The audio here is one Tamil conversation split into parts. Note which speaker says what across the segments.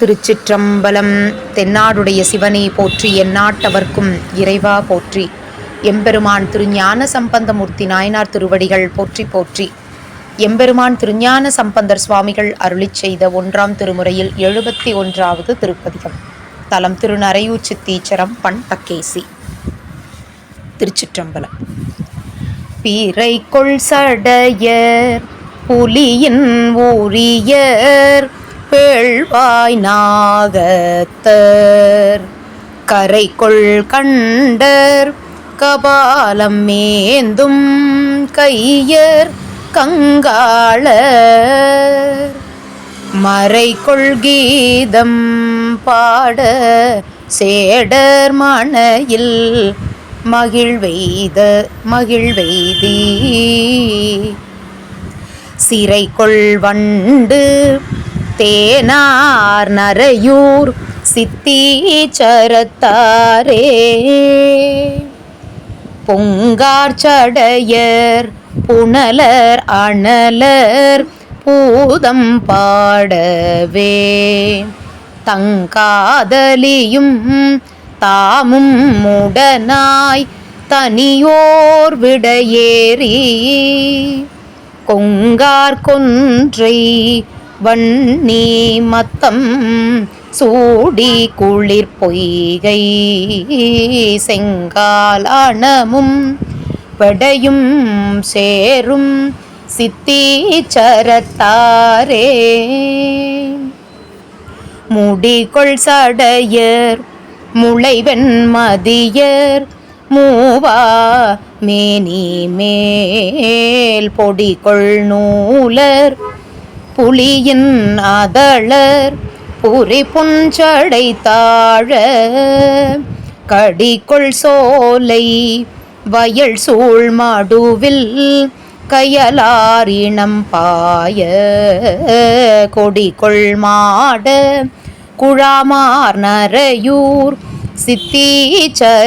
Speaker 1: திருச்சிற்றம்பலம். தென்னாடுடைய சிவனை போற்றி எந்நாட்டவர்க்கும் இறைவா போற்றி. எம்பெருமான் திருஞான சம்பந்தமூர்த்தி நாயனார் திருவடிகள் போற்றி போற்றி. எம்பெருமான் திருஞான சம்பந்தர் சுவாமிகள் அருளிச் செய்த ஒன்றாம் திருமுறையில் எழுபத்தி ஒன்றாவது திருப்பதிகம். தலம் திருநரையூர் சித்தீச்சரம் பண் தக்கேசி திருச்சிற்றம்பலம். பீரை கொள் புலியின் ஊரியர் பேழ்வாய் நாகத்தர். கரைக்குள் கண்டர் கபாலம் மேந்தும் கையர் கங்காளர். மறைக்குள் கீதம் பாட சேடர் மணையில் மகிழ்வெய்த மகிழ்வெய்தி. சிறைக்குள் வண்டு தேனார் நரையூர் சித்தீச்சரத்தாரே பொங்கார் சடையர் புனலர் அனலர் பூதம் பாடவே. தங்காதலியும் தாமும் முடனாய் தனியோர் விடையேறி. கொங்கார் கொன்றை வன்னி மத்தம் சூடி குளிர் பொய்கை செங்காலானமும் படையும் சேரும் சித்தீச்சரத்தாரே முடிகொள் சடையர் முளைவன் மதியர் மூவா மேனி மேல் பொடிகொள் நூலர். புலியின் அதளர் புரி புஞ்சடை தாழ கடிக்குள் சோலை வயல் சூழ் மடுவில் கயலாரினம் பாய கொடிக்குள் மாட குழாமார் நரையூர் சித்தீச்சரத்தாரே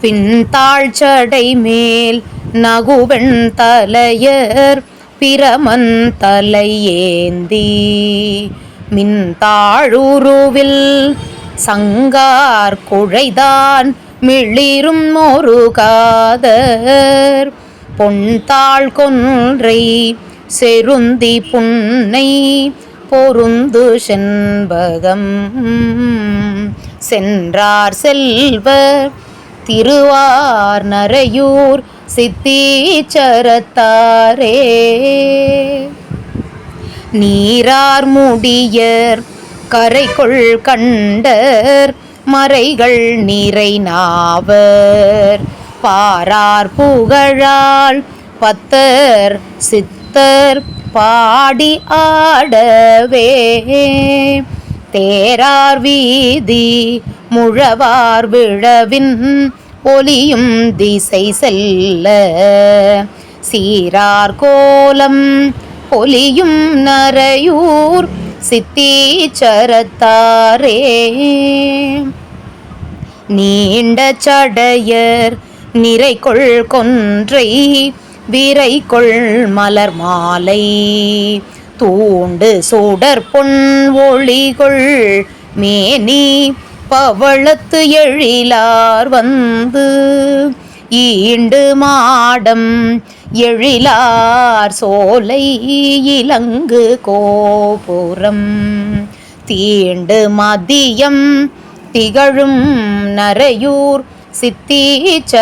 Speaker 1: பின் தாழ்ச்சடை மேல் நகுவெண் தலையர் பிரமன் தலையேந்தி. மின்தாழுருவில் சங்கார் குழைதான் மிளிரும் முருகாதர் பொன்தாள் கொன்றை செருந்தி புன்னை பொருந்து செண்பகம். சென்றார் செல்வர் திருவார் நரையூர் சித்தீச்சரத்தாரே நீரார் முடியர் கரைக்குள் கண்டர் மறைகள் நிறை நாவர். பாரார் புகழால் பத்தர் சித்தர் பாடி ஆடவே. தேரார் வீதி முழவார் விழவின் பொலியும் திசை செல்ல. சீரார் கோலம் பொலியும் நரையூர் சித்தீச்சரத்தாரே நீண்ட சடையர் நிறைகொள் கொன்றை விரைகொள் மலர் மாலை. தூண்டு சூடர் பொன் ஒளிகொள் மேனி பவளத்து எழிலார் வந்து ஈண்டு மாடம் எழிலார் சோலை இலங்கு கோபுரம். தீண்டு மதியம் திகழும் நரையூர் சித்தீச்சரத்தாரே.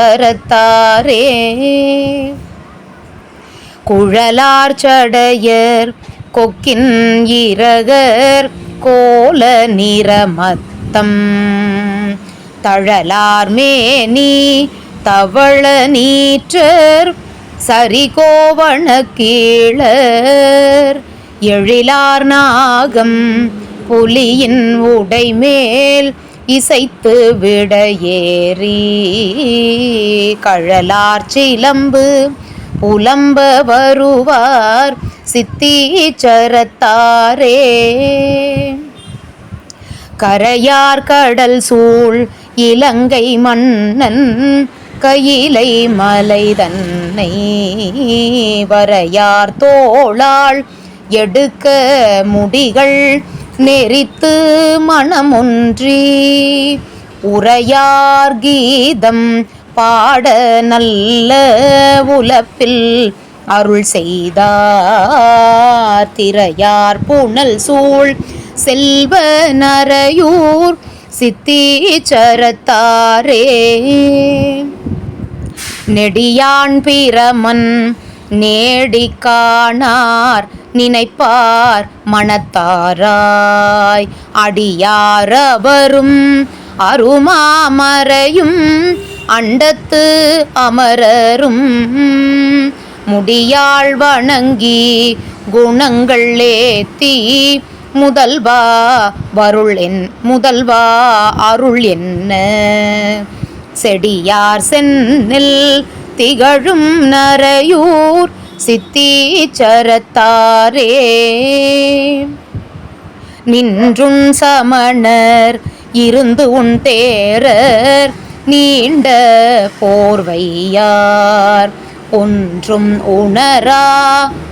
Speaker 1: குழலார் சடையர் கொக்கின் இரகர் கோல நிறமத்தம் தழலார் மேனி தவள நீற்றர் சரிகோவண கீழர். எழிலார் நாகம் புலியின் உடைமேல் இசைத்து விடையேறி. கழலார் சிலம்பு புலம்ப வருவார் சித்தீச்சரத்தாரே கரையார் கடல் சூழ் இலங்கை மன்னன் கையிலை மலை தன்னை வரையார் தோளாள் எடுக்க முடிகள் நெறித்து மனமொன்றி. உரையார் கீதம் பாட நல்ல உலப்பில் அருள் செய்தார் திரையார் புனல் சூழ் செல்வ நரையூர் சித்தீச்சரத்தாரே நெடியான் பிரமன் நேடி காணார் நினைப்பார் மனத்தாராய். அடியாரவரும் அருமாமரையும் அண்டத்து அமரரும். முடியாள் வணங்கி குணங்கள் ஏத்தி முதல்வா வருள் என் முதல்வா அருள் என்ன செடியார் சென்னில் திகழும் நரையூர் சித்தீச்சரத்தாரே. நின்றும் சமணர் இருந்து உன் தேரர் நீண்ட போர்வையார். ஒன்றும் உணரா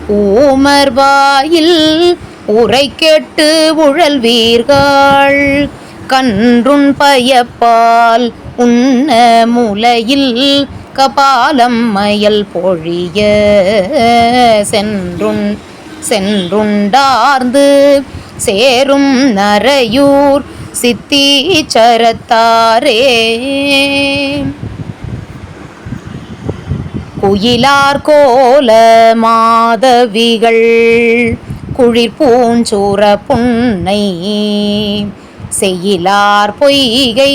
Speaker 1: ஊமர் வாயில் உரை கேட்டு உழல்வீர்கள். கன்றுண் பயப்பால் உண்ண முலையில் கபாலம் மயல் பொழிய சென்றுண் சென்றுண்டார்ந்து சேரும் நரையூர் சித்தீச்சரத்தாரே. குயிலார் கோல மாதவிகள் குழிர் பூஞ்சூற புன்னை. செய்யிலார் பொய்கை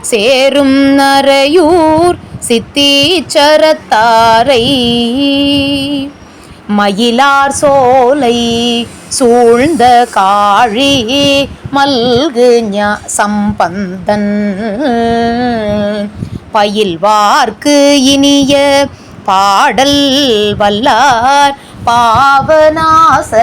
Speaker 1: சேரும் நரையூர் சித்தீச்சரத்தாரை. மயிலார் சோலை சூழ்ந்த காழி மல்கு சம்பந்தன். பயில்வார்க்கு இனிய பாடல் வல்லார் பாவநாசமே.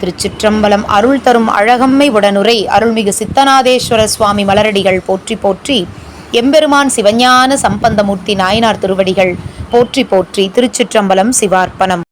Speaker 1: திருச்சிற்றம்பலம் அருள் தரும் அழகம்மை உடனுரை அருள்மிகு சித்தநாதேஸ்வர சுவாமி மலரடிகள் போற்றி போற்றி எம்பெருமான் சிவஞான சம்பந்தமூர்த்தி நாயனார் திருவடிகள் போற்றி போற்றி திருச்சிற்றம்பலம் சிவார்ப்பணம்.